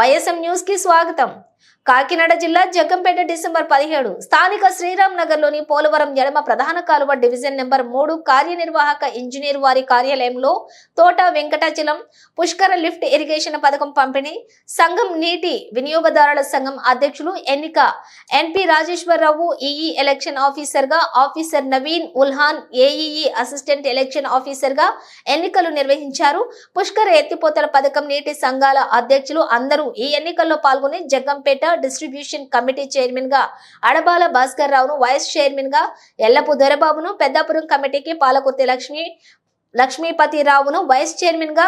वैएसएम news की स्वागतम। కాకినాడ జిల్లా జగ్గంపేట డిసెంబర్ పదిహేడు స్థానిక శ్రీరామ్ నగర్లోని పోలవరం ఎడమ ప్రధాన కాలువ డివిజన్ నెంబర్ మూడు కార్యనిర్వాహక ఇంజనీర్ వారి కార్యాలయంలో తోట వెంకటాచలం పుష్కర లిఫ్ట్ ఇరిగేషన్ పథకం పంపిణీ సంఘం నీటి వినియోగదారుల సంఘం అధ్యక్షులు ఎన్నిక N P Rajeswararao EE election ఆఫీసర్గా officer Naveen Ulhan AEE assistant election ఆఫీసర్గా ఎన్నికలు నిర్వహించారు. పుష్కర ఎత్తిపోతల పథకం నీటి సంఘాల అధ్యక్షులు అందరూ ఈ ఎన్నికల్లో పాల్గొని జగ్గంపేట డిస్ట్రిబ్యూషన్ కమిటీ చైర్మన్గా అడబాల భాస్కర్ రావును వైస్ చైర్మన్గా ఎల్లపు దొరబాబును పెద్దాపురం కమిటీకి పాలకుర్తి లక్ష్మి లక్ష్మీపతి రావును వైస్ చైర్మన్గా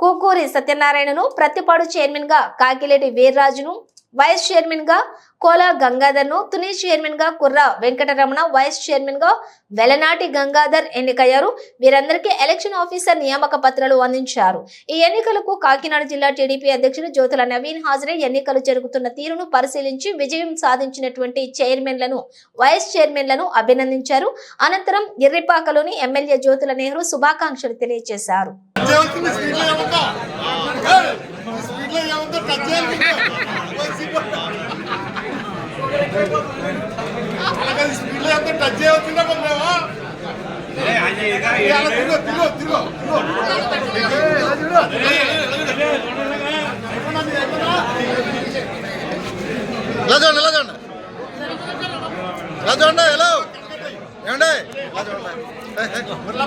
కూకూరి సత్యనారాయణను ప్రతిపాడు చైర్మన్గా కాకిలేటి వీర్రాజును వైస్ చైర్మన్గా కోలా గంగాధర్ను తుని చైర్మన్గా కుర్ర వెంకటరమణ వైస్ చైర్మన్గా వెలనాటి గంగాధర్ ఎన్నికయ్యారు. వీరందరికీ ఎలక్షన్ ఆఫీసర్ నియామక పత్రాలు అందించారు. ఈ ఎన్నికలకు కాకినాడ జిల్లా టీడీపీ అధ్యక్షుడు జ్యోతుల నవీన్ హాజరై ఎన్నికలు జరుగుతున్న తీరును పరిశీలించి విజయం సాధించినటువంటి చైర్మన్లను వైస్ చైర్మన్లను అభినందించారు. అనంతరం ఎర్రిపాకలోని ఎమ్మెల్యే జ్యోతుల నెహ్రూ శుభాకాంక్షలు తెలియజేశారు. అలాగే స్పీడ్లో ఏముందో టచ్ చేయవచ్చున్నా అలా తిరుగు తిరుగు తిరుగు చూడండి చూడండి చూడండి ఎలా ఏమండి చూడండి ఇలా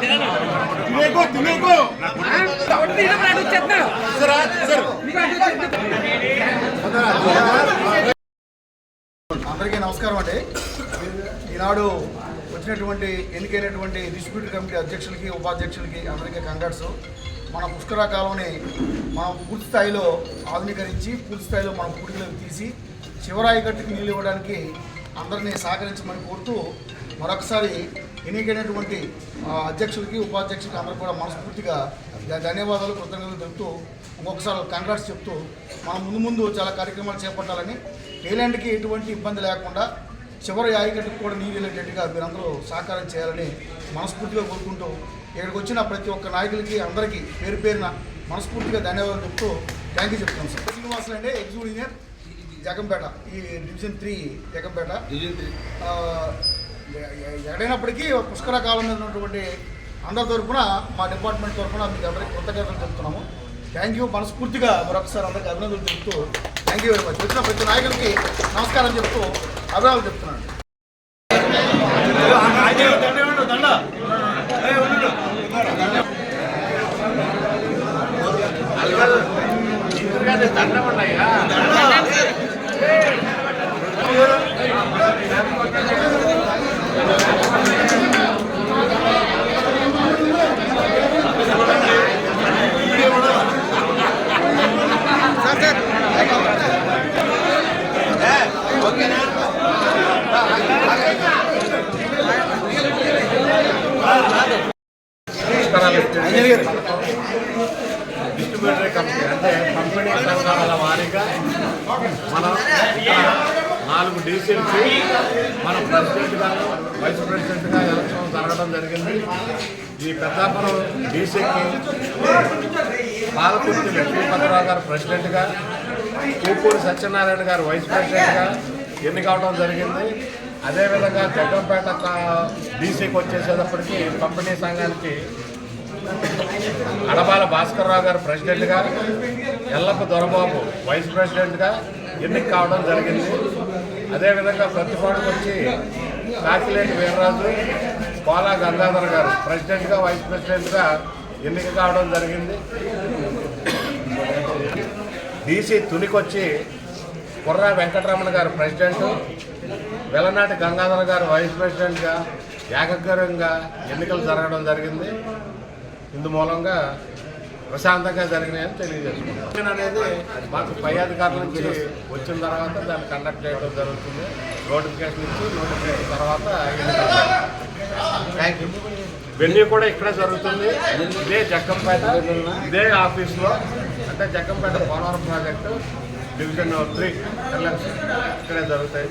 తినేకో తినేకో. అందరికీ నమస్కారం అండి. ఈనాడు వచ్చినటువంటి ఎన్నికైనటువంటి డిస్ట్రిబ్యూటర్ కమిటీ అధ్యక్షులకి ఉపాధ్యక్షులకి అందరికీ కంగ్రాట్స్. మన పుష్కర కాలంని మనం పూర్తి స్థాయిలో ఆధునీకరించి పూర్తి స్థాయిలో మన పూడికలోకి తీసి చివరాయి గట్టుకు నీళ్ళు ఇవ్వడానికి అందరినీ సహకరించమని కోరుతూ మరొకసారి ఎన్నికైనటువంటి ఆ, అధ్యక్షులకి ఉపాధ్యక్షులకి అందరూ కూడా మనస్ఫూర్తిగా ధన్యవాదాలు కృతజ్ఞతలు తెలుపుతూ ఇంకొకసారి కంగ్రాట్స్ చెప్తూ మనం ముందు ముందు చాలా కార్యక్రమాలు చేపట్టాలని టైలాండ్కి ఎటువంటి ఇబ్బంది లేకుండా చివరి ఆయకట్టుకు కూడా నీరు వెళ్ళేటట్టుగా మీరందరూ సహకారం చేయాలని మనస్ఫూర్తిగా కోరుకుంటూ ఇక్కడికి వచ్చిన ప్రతి ఒక్క నాయకులకి అందరికీ పేరు పేరున మనస్ఫూర్తిగా ధన్యవాదాలు చెప్తూ థ్యాంక్ యూ చెప్తున్నాం సార్. శ్రీనివాసులు అంటే ఎగ్జిక్యూటివ్ ఇంజనీర్ జగంపేట ఈ డివిజన్ త్రీ జగంపేట. ఆ, ఎ- ఎడైనప్పటికీ ఎక్కడైనప్పటికీ పుష్కర కాలం ఉన్నటువంటి అందరి తరఫున మా డిపార్ట్మెంట్ తరఫున మీకు అందరికీ కృతజ్ఞతలు చెప్తున్నాము. థ్యాంక్ యూ మనస్ఫూర్తిగా మరొకసారి అందరికీ అభినందనలు చెప్తూ థ్యాంక్ యూ వెరీ మచ్ వచ్చిన ప్రతి నాయకులకి నమస్కారం చెప్తూ అభినందనలు చెప్తున్నాను. డిస్ట్రిబ్యూటరీ కంపెనీ అంటే కంపెనీ సంఘాల వారీగా మనం నాలుగు డీసీలకి మన ప్రెసిడెంట్గా వైస్ ప్రెసిడెంట్గా ఎలక్షన్ జరగడం జరిగింది ఈ పెద్దాపురం డీసీకి పాలకుర్తి లక్ష్మీపతిరావు గారు ప్రెసిడెంట్గా కూపూరి సత్యనారాయణ గారు వైస్ ప్రెసిడెంట్గా ఎన్నికవడం జరిగింది అదేవిధంగా జగ్గంపేట డీసీకి వచ్చేసేటప్పటికి కంపెనీ సంఘానికి అడబాల భాస్కర్రావు గారు ప్రెసిడెంట్గా ఎల్లప్ప దొరబాబు వైస్ ప్రెసిడెంట్గా ఎన్నిక కావడం జరిగింది. అదేవిధంగా ప్రతిపాడుకు వచ్చి కాకిలేటి వీరరాజు కోలా గంగాధర్ గారు ప్రెసిడెంట్గా వైస్ ప్రెసిడెంట్గా ఎన్నిక కావడం జరిగింది. డీసీ తునికొచ్చి కుర్రా వెంకటరమణ గారు ప్రెసిడెంట్ వెలనాటి గంగాధర్ గారు వైస్ ప్రెసిడెంట్గా ఏకగ్రంగా ఎన్నికలు జరగడం జరిగింది. ఇందు మూలంగా ప్రశాంతంగా జరిగినాయని తెలియజేస్తున్నాం అనేది మాకు పై అధికారుల నుంచి వచ్చిన తర్వాత దాన్ని కండక్ట్ చేయడం జరుగుతుంది. నోటిఫికేషన్ ఇచ్చి నోటిఫికేషన్ తర్వాత థ్యాంక్ యూ వెన్యూ కూడా ఇక్కడే జరుగుతుంది. ఇదే జక్కంపేట ఇదే ఆఫీస్లో అంటే Jakkampeta Polavaram project division three LMC ఇక్కడే జరుగుతాయి.